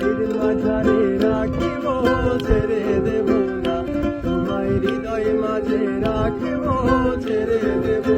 হৃদ মাঝারে রাখিব ছেড়ে দেব না। তোমায় হৃদয় মাঝে রাখিব ছেড়ে দেব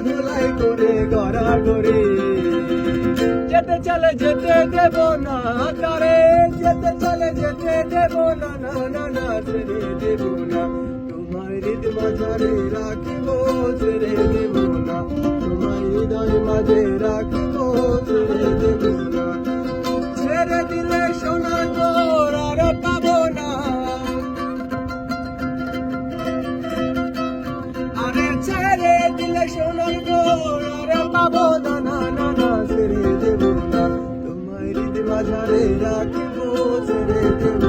বাতুয়ারা ধুলাই করে, গড়া করে। যেতে চলে, যেতে দেব না তারে যেতে চলে, যেতে দেব না না না না, ছেড়ে দেব না। তোমার হৃদ মাঝারে রাখিব, ছেড়ে দেব পাবো না না না না ছেড়ে দেব না। তোমার হৃদ মাঝারে ছেড়ে দেব